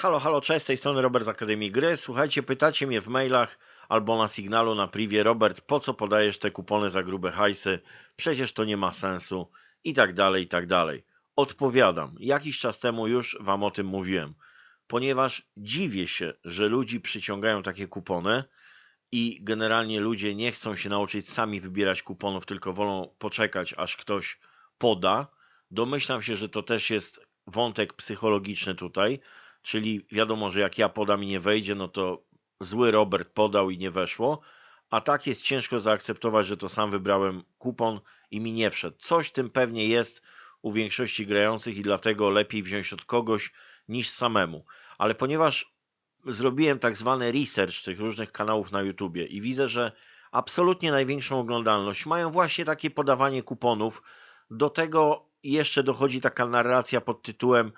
Halo, halo, cześć, z tej strony Robert z Akademii Gry. Słuchajcie, pytacie mnie w mailach albo na sygnalu na privie, Robert, po co podajesz te kupony za grube hajsy? Przecież to nie ma sensu i tak dalej, i tak dalej. Odpowiadam, jakiś czas temu już Wam o tym mówiłem, ponieważ dziwię się, że ludzi przyciągają takie kupony i generalnie ludzie nie chcą się nauczyć sami wybierać kuponów, tylko wolą poczekać, aż ktoś poda. Domyślam się, że to też jest wątek psychologiczny tutaj, czyli wiadomo, że jak ja podam i nie wejdzie, no to zły Robert podał i nie weszło, a tak jest ciężko zaakceptować, że to sam wybrałem kupon i mi nie wszedł. Coś tym pewnie jest u większości grających i dlatego lepiej wziąć od kogoś niż samemu. Ale ponieważ zrobiłem tak zwany research tych różnych kanałów na YouTubie i widzę, że absolutnie największą oglądalność mają właśnie takie podawanie kuponów. Do tego jeszcze dochodzi taka narracja pod tytułem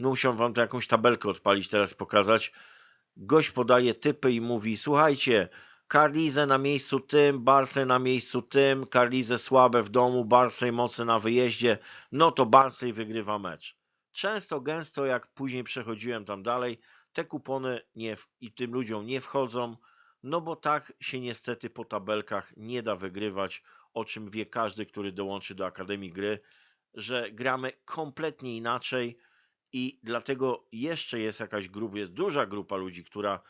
no muszę wam tu jakąś tabelkę odpalić teraz pokazać. Gość podaje typy i mówi, słuchajcie, Carlize na miejscu tym, Barsley na miejscu tym, Carlize słabe w domu, Barsley mocne na wyjeździe, no to Barsley wygrywa mecz. Często, gęsto, jak później przechodziłem tam dalej, te kupony nie, i tym ludziom nie wchodzą, no bo tak się niestety po tabelkach nie da wygrywać, o czym wie każdy, który dołączy do Akademii Gry, że gramy kompletnie inaczej i dlatego jeszcze jest jakaś grupa, jest duża grupa ludzi, która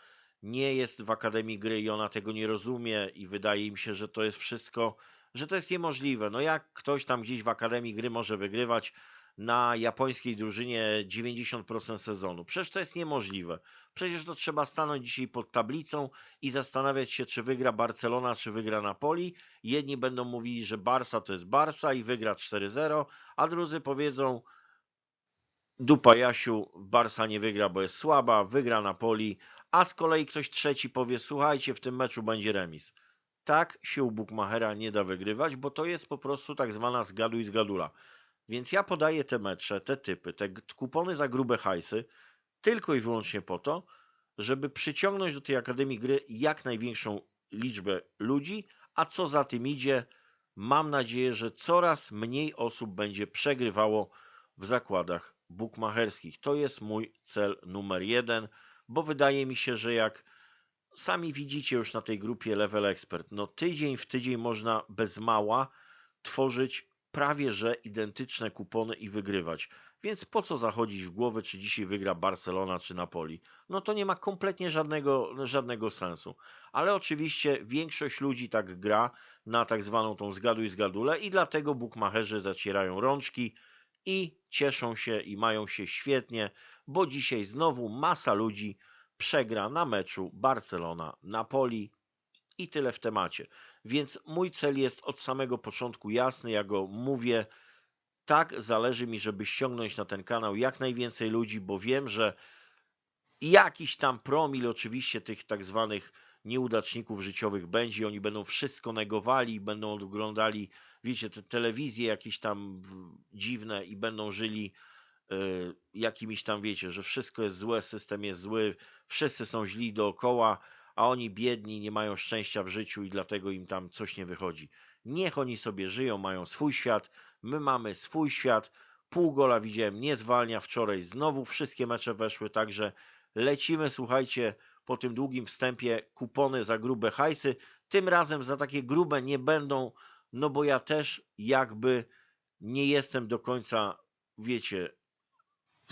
nie jest w Akademii Gry i ona tego nie rozumie i wydaje im się, że to jest wszystko, że to jest niemożliwe. No jak ktoś tam gdzieś w Akademii Gry może wygrywać na japońskiej drużynie 90% sezonu? Przecież to jest niemożliwe. Przecież to trzeba stanąć dzisiaj pod tablicą i zastanawiać się, czy wygra Barcelona, czy wygra Napoli. Jedni będą mówili, że Barsa to jest Barsa i wygra 4-0, a drudzy powiedzą, dupa Jasiu, Barsa nie wygra, bo jest słaba, wygra Napoli, a z kolei ktoś trzeci powie, słuchajcie, w tym meczu będzie remis. Tak się u Bukmachera nie da wygrywać, bo to jest po prostu tak zwana zgaduj zgadula. Więc ja podaję te mecze, te typy, te kupony za grube hajsy, tylko i wyłącznie po to, żeby przyciągnąć do tej Akademii Gry jak największą liczbę ludzi, a co za tym idzie, mam nadzieję, że coraz mniej osób będzie przegrywało w zakładach bukmacherskich. To jest mój cel numer jeden, bo wydaje mi się, że jak sami widzicie już na tej grupie Level Expert, no tydzień w tydzień można bez mała tworzyć prawie że identyczne kupony i wygrywać. Więc po co zachodzić w głowę, czy dzisiaj wygra Barcelona czy Napoli? No to nie ma kompletnie żadnego, żadnego sensu. Ale oczywiście większość ludzi tak gra na tak zwaną tą zgaduj zgadulę i dlatego bukmacherzy zacierają rączki, i cieszą się i mają się świetnie, bo dzisiaj znowu masa ludzi przegra na meczu Barcelona-Napoli i tyle w temacie. Więc mój cel jest od samego początku jasny, ja go mówię. Tak, zależy mi, żeby ściągnąć na ten kanał jak najwięcej ludzi, bo wiem, że jakiś tam promil oczywiście tych tak zwanych nieudaczników życiowych będzie, oni będą wszystko negowali, będą oglądali, wiecie, te telewizje jakieś tam dziwne i będą żyli y, jakimiś tam, wiecie, że wszystko jest złe, system jest zły, wszyscy są źli dookoła, a oni biedni, nie mają szczęścia w życiu i dlatego im tam coś nie wychodzi. Niech oni sobie żyją, mają swój świat, my mamy swój świat. Pół gola widziałem, nie zwalnia wczoraj, znowu wszystkie mecze weszły, także lecimy, słuchajcie, po tym długim wstępie kupony za grube hajsy. Tym razem za takie grube nie będą, no bo ja też jakby nie jestem do końca, wiecie,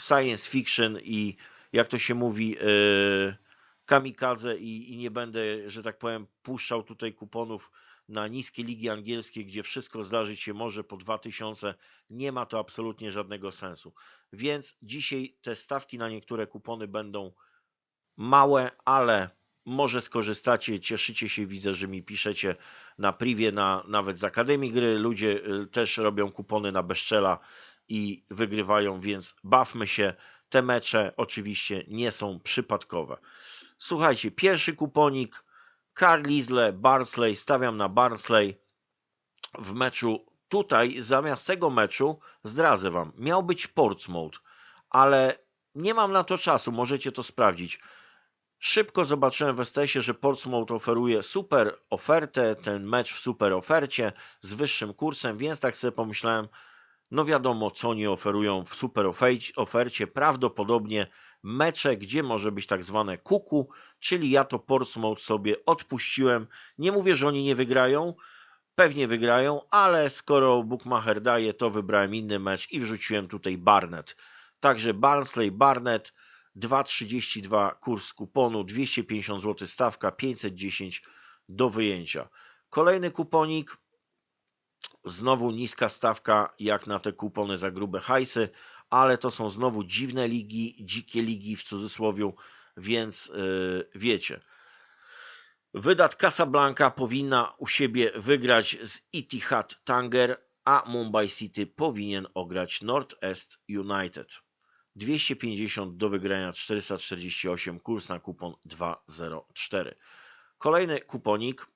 science fiction i jak to się mówi, yy, kamikadze i, i nie będę, że tak powiem, puszczał tutaj kuponów na niskie ligi angielskie, gdzie wszystko zdarzyć się może po 2000, nie ma to absolutnie żadnego sensu. Więc dzisiaj te stawki na niektóre kupony będą małe, ale może skorzystacie, cieszycie się, widzę, że mi piszecie na privie, na, nawet z Akademii Gry, ludzie y, też robią kupony na Beszczela i wygrywają, więc bawmy się, te mecze oczywiście nie są przypadkowe. Słuchajcie, pierwszy kuponik, Carlisle, Barnsley, stawiam na Barnsley w meczu, tutaj zamiast tego meczu, zdradzę Wam, miał być Portsmouth, ale nie mam na to czasu, możecie to sprawdzić. Szybko zobaczyłem w STS-ie, że Portsmouth oferuje super ofertę, ten mecz w super ofercie z wyższym kursem, więc tak sobie pomyślałem, no wiadomo co oni oferują w super ofercie, prawdopodobnie mecze, gdzie może być tak zwane kuku, czyli ja to Portsmouth sobie odpuściłem. Nie mówię, że oni nie wygrają, pewnie wygrają, ale skoro Bookmacher daje, to wybrałem inny mecz i wrzuciłem tutaj Barnet. Także Barnsley, Barnet 2,32 kurs kuponu, 250 zł stawka, 510 do wyjęcia. Kolejny kuponik, znowu niska stawka jak na te kupony za grube hajsy, ale to są znowu dziwne ligi, dzikie ligi w cudzysłowie, więc yy, wiecie. Wydat Casablanca powinna u siebie wygrać z Etihad Tanger, a Mumbai City powinien ograć North-Est United. 250 do wygrania 448, kurs na kupon 204. Kolejny kuponik,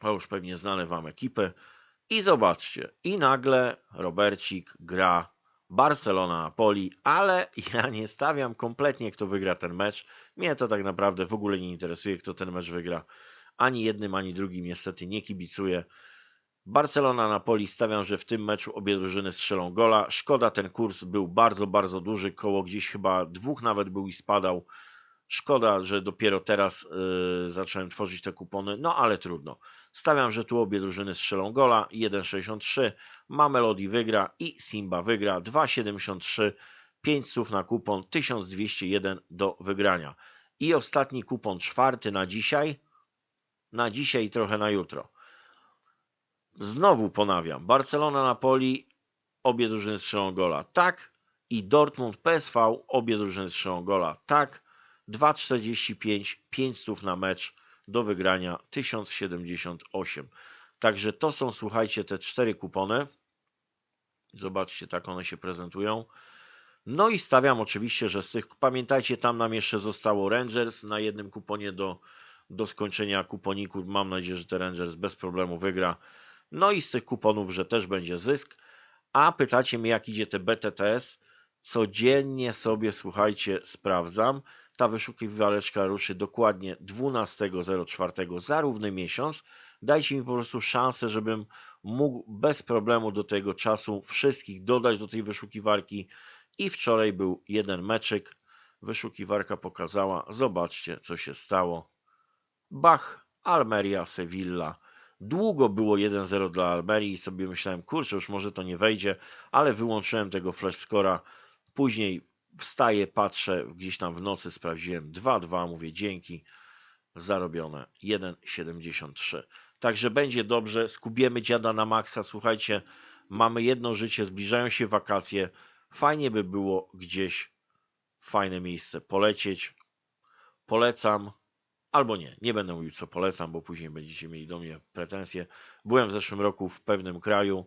a już pewnie znane Wam ekipy. I zobaczcie, i nagle Robercik gra Barcelona Napoli, ale ja nie stawiam kompletnie, kto wygra ten mecz. Mnie to tak naprawdę w ogóle nie interesuje, kto ten mecz wygra. Ani jednym, ani drugim niestety nie kibicuję. Barcelona Napoli stawiam, że w tym meczu obie drużyny strzelą gola. Szkoda, ten kurs był bardzo, bardzo duży, koło gdzieś chyba dwóch nawet był i spadał. Szkoda, że dopiero teraz yy, zacząłem tworzyć te kupony, no ale trudno. Stawiam, że tu obie drużyny strzelą gola. 1,63. Mamelodi wygra i Simba wygra. 2,73. 5 słów na kupon. 1201 do wygrania. I ostatni kupon, czwarty na dzisiaj. Na dzisiaj i trochę na jutro. Znowu ponawiam. Barcelona Napoli. Obie drużyny strzelą gola. Tak. I Dortmund PSV. Obie drużyny strzelą gola. Tak. 2,45, 5 stów na mecz do wygrania 1078. Także to są, słuchajcie, te cztery kupony. Zobaczcie, tak one się prezentują. No i stawiam oczywiście, że z tych, pamiętajcie, tam nam jeszcze zostało Rangers na jednym kuponie do, do skończenia kuponiku. Mam nadzieję, że te Rangers bez problemu wygra. No i z tych kuponów, że też będzie zysk. A pytacie mnie, jak idzie te BTTS? Codziennie sobie, słuchajcie, sprawdzam. Ta wyszukiwaleczka ruszy dokładnie 12.04 za równy miesiąc. Dajcie mi po prostu szansę, żebym mógł bez problemu do tego czasu wszystkich dodać do tej wyszukiwarki. I wczoraj był jeden meczyk. Wyszukiwarka pokazała. Zobaczcie, co się stało. Bach, Almeria, Sevilla. Długo było 1-0 dla Almerii i sobie myślałem, kurczę, już może to nie wejdzie, ale wyłączyłem tego flash scora. Później wstaję, patrzę, gdzieś tam w nocy sprawdziłem 2-2, mówię dzięki, zarobione 1,73. Także będzie dobrze, skubiemy dziada na maksa, słuchajcie, mamy jedno życie, zbliżają się wakacje, fajnie by było gdzieś fajne miejsce polecieć, polecam, albo nie, nie będę mówił co polecam, bo później będziecie mieli do mnie pretensje. Byłem w zeszłym roku w pewnym kraju,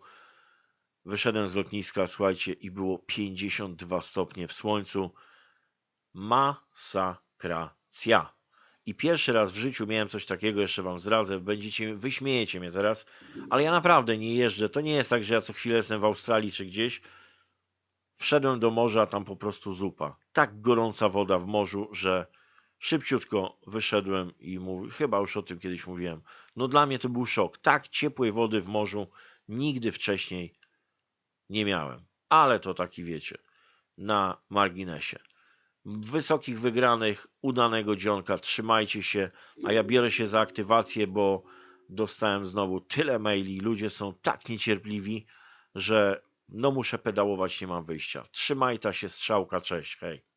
Wyszedłem z lotniska, słuchajcie, i było 52 stopnie w słońcu. Masakracja. I pierwszy raz w życiu miałem coś takiego, jeszcze wam zdradzę, będziecie, wyśmiejecie mnie teraz, ale ja naprawdę nie jeżdżę. To nie jest tak, że ja co chwilę jestem w Australii czy gdzieś. Wszedłem do morza, a tam po prostu zupa. Tak gorąca woda w morzu, że szybciutko wyszedłem i mówię, chyba już o tym kiedyś mówiłem. No dla mnie to był szok. Tak ciepłej wody w morzu nigdy wcześniej nie miałem. Ale to taki wiecie, na marginesie. Wysokich wygranych, udanego dzionka, trzymajcie się, a ja biorę się za aktywację, bo dostałem znowu tyle maili, ludzie są tak niecierpliwi, że no muszę pedałować, nie mam wyjścia. Trzymaj ta się, strzałka, cześć, hej.